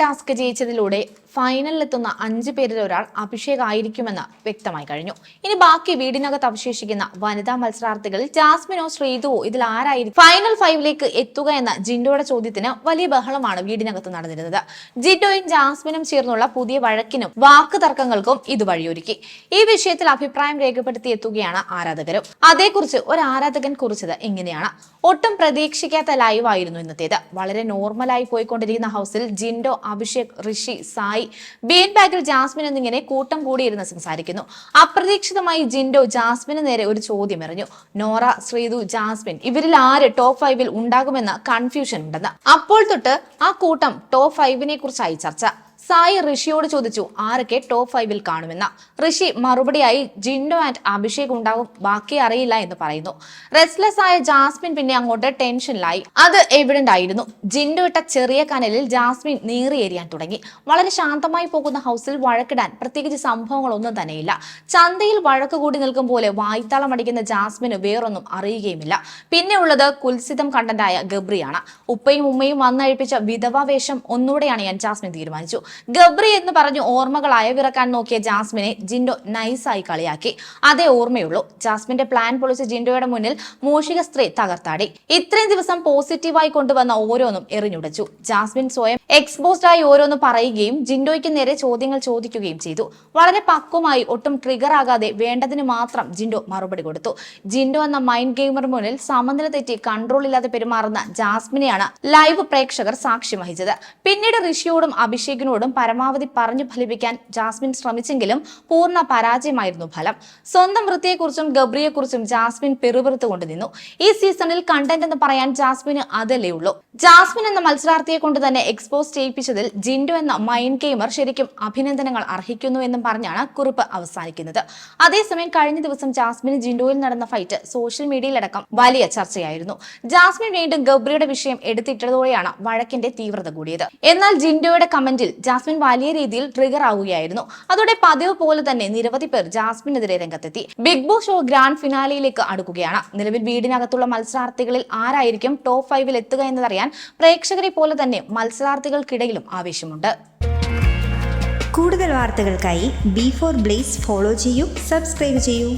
Task ജയിച്ചതിലൂടെ ഫൈനലിലെത്തുന്ന അഞ്ച് പേരിൽ ഒരാൾ അഭിഷേക് ആയിരിക്കുമെന്ന് വ്യക്തമായി കഴിഞ്ഞു. ഇനി ബാക്കി വീടിനകത്ത് അവശേഷിക്കുന്ന വനിതാ മത്സരാർത്ഥികളിൽ ജാസ്മിനോ ശ്രീതുവോ ഇതിൽ ആരായിരിക്കും ഫൈനൽ ഫൈവിലേക്ക് എത്തുക എന്ന ജിൻഡോയുടെ ചോദ്യത്തിന് വലിയ ബഹളമാണ് വീടിനകത്ത് നടന്നിരുന്നത്. ജിൻഡോയും ജാസ്മിനും ചേർന്നുള്ള പുതിയ വഴക്കിനും വാക്ക് തർക്കങ്ങൾക്കും ഇത് വഴിയൊരുക്കി. ഈ വിഷയത്തിൽ അഭിപ്രായം രേഖപ്പെടുത്തി എത്തുകയാണ് ആരാധകരും. അതേക്കുറിച്ച് ഒരു ആരാധകൻ കുറിച്ചത് ഇങ്ങനെയാണ്. ഒട്ടും പ്രതീക്ഷിക്കാത്ത ലൈവ് ആയിരുന്നു ഇന്നത്തേത്. വളരെ നോർമലായി പോയിക്കൊണ്ടിരിക്കുന്ന ഹൗസിൽ ജിൻഡോ അഭിഷേക് ഋഷി സായി ബീൻ ബാഗിൽ ജാസ്മിൻ എന്നിങ്ങനെ കൂട്ടം കൂടിയിരുന്ന് സംസാരിക്കുന്നു. അപ്രതീക്ഷിതമായി ജിൻഡോ ജാസ്മിന് നേരെ ഒരു ചോദ്യം എറിഞ്ഞു. നോറ ശ്രീതു ജാസ്മിൻ ഇവരിൽ ആര് ടോപ്പ് ഫൈവിൽ ഉണ്ടാകുമെന്ന കൺഫ്യൂഷൻ ഉണ്ടെന്ന്. അപ്പോൾ തൊട്ട് ആ കൂട്ടം ടോപ്പ് ഫൈവിനെ കുറിച്ചായി ചർച്ച. സായി ഋഷിയോട് ചോദിച്ചു ആരൊക്കെ ടോപ്പ് ഫൈവിൽ കാണുമെന്ന്? ഋഷി മറുപടിയായി ജിൻഡോ ആൻഡ് അഭിഷേക് ഉണ്ടാകും ബാക്കി അറിയില്ല എന്ന് പറയുന്നു. റെസ്റ്റ്ലെസ് ആയ ജാസ്മിൻ പിന്നെ അങ്ങോട്ട് ടെൻഷനിലായി അത് എവിഡന്റ് ആയിരുന്നു ജിൻഡോ ഇട്ട ചെറിയ കനലിൽ ജാസ്മിൻ നീറിയേരിയാൻ തുടങ്ങി. വളരെ ശാന്തമായി പോകുന്ന ഹൗസിൽ വഴക്കിടാൻ പ്രത്യേകിച്ച് സംഭവങ്ങളൊന്നും തന്നെയില്ല. ചന്തയിൽ വഴക്ക് കൂടി നിൽക്കും പോലെ വായ്ത്താളം അടിക്കുന്ന ജാസ്മിന് വേറൊന്നും അറിയുകയുമില്ല. പിന്നെ ഉള്ളത് കുൽസിതം കണ്ടന്റായ ഗബ്രിയാണ്. ഉപ്പയും ഉമ്മയും വന്നഴിപ്പിച്ച വിധവാ വേഷം ഒന്നുകൂടെയാണ് ഞാൻ ജാസ്മിൻ തീരുമാനിച്ചു. ഗബ്രി എന്ന് പറഞ്ഞു ഓർമ്മകൾ അയവിറക്കാൻ നോക്കിയ ജാസ്മിനെ ജിൻഡോ നൈസായി കളിയാക്കി. അതേ ഓർമ്മയുള്ളൂ. ജാസ്മിന്റെ പ്ലാൻ പൊളിച്ച് ജിൻഡോയുടെ മുന്നിൽ മൂഷിക സ്ത്രീ തകർത്താടി. ഇത്രയും ദിവസം പോസിറ്റീവായി കൊണ്ടുവന്ന ഓരോന്നും എറിഞ്ഞുടച്ചു. ജാസ്മിൻ സ്വയം എക്സ്പോസ്ഡ് ആയി ഓരോന്നും പറയുകയും ജിൻഡോയ്ക്ക് നേരെ ചോദ്യങ്ങൾ ചോദിക്കുകയും ചെയ്തു. വളരെ പക്വമായി ഒട്ടും ട്രിഗർ ആകാതെ വേണ്ടതിന് മാത്രം ജിൻഡോ മറുപടി കൊടുത്തു. ജിൻഡോ എന്ന മൈൻഡ് ഗെയിമർ മുന്നിൽ സമനില തെറ്റി കൺട്രോൾ ഇല്ലാതെ പെരുമാറുന്ന ജാസ്മിനെയാണ് ലൈവ് പ്രേക്ഷകർ സാക്ഷ്യം വഹിച്ചത്. പിന്നീട് ഋഷിയോടും അഭിഷേകിനോടും പരമാവധി പറഞ്ഞു ഫലിപ്പിക്കാൻ ജാസ്മിൻ ശ്രമിച്ചെങ്കിലും പൂർണ പരാജയമായിരുന്നു ഫലം. സ്വന്തം വൃത്തിയെക്കുറിച്ചും ഗബ്രിയെക്കുറിച്ചും ജാസ്മിൻ പെറുപെറുത്തുകൊണ്ട് നിന്നു. ഈ സീസണിൽ കണ്ടന്റ് എന്ന് പറയാൻ ജാസ്മിന് അതല്ലേ ഉള്ളൂ. ജാസ്മിൻ എന്ന മത്സരാർത്ഥിയെ കൊണ്ട് തന്നെ എക്സ്പോസ് ചെയ്യിപ്പിച്ചതിൽ ജിൻഡു എന്ന മൈൻഡ് ഗെയിമർ ശരിക്കും അഭിനന്ദനങ്ങൾ അർഹിക്കുന്നു എന്നും പറഞ്ഞാണ് കുറിപ്പ് അവസാനിക്കുന്നത്. അതേസമയം കഴിഞ്ഞ ദിവസം ജാസ്മിന് ജിൻഡുവിൽ നടന്ന ഫൈറ്റ് സോഷ്യൽ മീഡിയയിലടക്കം വലിയ ചർച്ചയായിരുന്നു. ജാസ്മിൻ വീണ്ടും ഗബ്രിയുടെ വിഷയം എടുത്തിട്ടതോടെയാണ് വഴക്കിന്റെ തീവ്രത കൂടിയത്. എന്നാൽ ജിൻഡോയുടെ കമന്റിൽ ജാസ്മിൻ വലിയ രീതിയിൽ ട്രിഗർ ആവുകയായിരുന്നു. അതോടെ പതിവ് പോലെ തന്നെ നിരവധി പേർ ജാസ്മിനെതിരെ രംഗത്തെത്തി. ബിഗ് ബോസ് ഷോ ഗ്രാൻഡ് ഫിനാലിയിലേക്ക് അടുക്കുകയാണ്. നിലവിൽ വീടിനകത്തുള്ള മത്സരാർത്ഥികളിൽ ആരായിരിക്കും ടോപ്പ് ഫൈവിൽ എത്തുക എന്നതറിയാൻ പ്രേക്ഷകരെ പോലെ തന്നെ മത്സരാർത്ഥികൾക്കിടയിലും ആവേശമുണ്ട്. കൂടുതൽ വാർത്തകൾക്കായി ബി ഫോർ ബ്ലേസ് ഫോളോ ചെയ്യൂ സബ്സ്ക്രൈബ് ചെയ്യൂ.